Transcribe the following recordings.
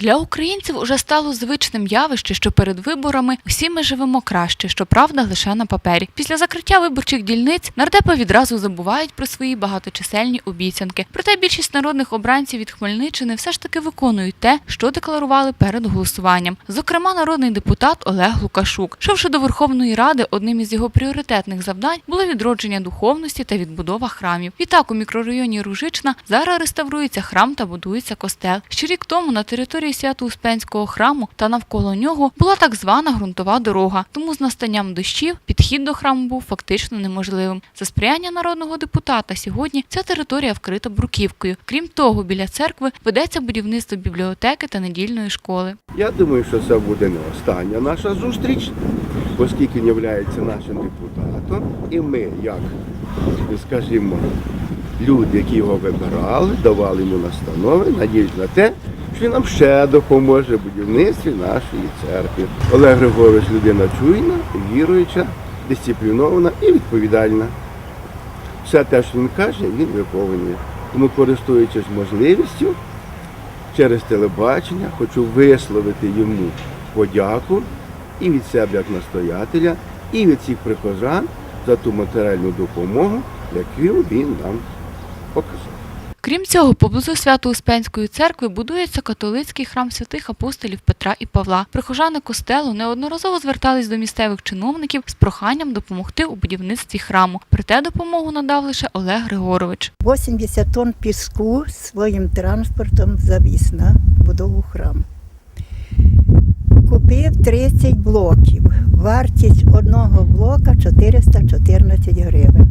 Для українців уже стало звичним явище, що перед виборами всі ми живемо краще, щоправда, лише на папері. Після закриття виборчих дільниць нардепи відразу забувають про свої багаточисельні обіцянки. Проте більшість народних обранців від Хмельниччини все ж таки виконують те, що декларували перед голосуванням. Зокрема, народний депутат Олег Лукашук, шовши до Верховної Ради, одним із його пріоритетних завдань було відродження духовності та відбудова храмів. Відтак у мікрорайоні Ружична зараз реставрується храм та будується костел. Ще рік тому на території Свято-Успенського храму та навколо нього була так звана ґрунтова дорога. Тому з настанням дощів підхід до храму був фактично неможливим. За сприяння народного депутата сьогодні ця територія вкрита бруківкою. Крім того, біля церкви ведеться будівництво бібліотеки та недільної школи. Я думаю, що це буде не остання наша зустріч, оскільки є нашим депутатом, і ми, як, скажімо, люди, які його вибирали, давали йому настанови, надіюсь на те, що нам ще допоможе в будівництві нашої церкви. Олег Григорович людина чуйна, віруюча, дисциплінована і відповідальна. Все те, що він каже, він виконує. Тому, користуючись можливістю, через телебачення хочу висловити йому подяку і від себе як настоятеля, і від всіх прихожан за ту матеріальну допомогу, яку він нам показав. Крім цього, поблизу Свято-Успенської церкви будується католицький храм святих апостолів Петра і Павла. Прихожани костелу неодноразово звертались до місцевих чиновників з проханням допомогти у будівництві храму. Проте допомогу надав лише Олег Григорович. 80 тонн піску своїм транспортом завіз на будову храму. Купив 30 блоків. Вартість одного блока 414 гривень.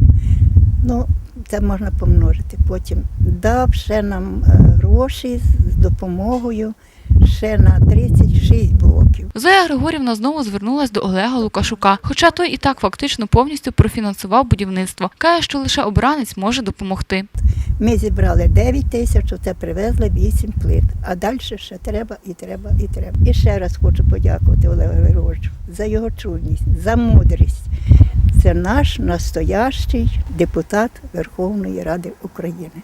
Ну, це можна помножити. Потім дав ще нам е, гроші з допомогою ще на 36 блоків. Зоя Григорівна знову звернулась до Олега Лукашука, хоча той і так фактично повністю профінансував будівництво. Каже, що лише обранець може допомогти. Ми зібрали 9 тисяч, це привезли 8 плит. А далі ще треба і треба, і треба. І ще раз хочу подякувати Олегу Григоровичу за його чуйність, за мудрість. Це наш настоящий депутат Верховної Ради України.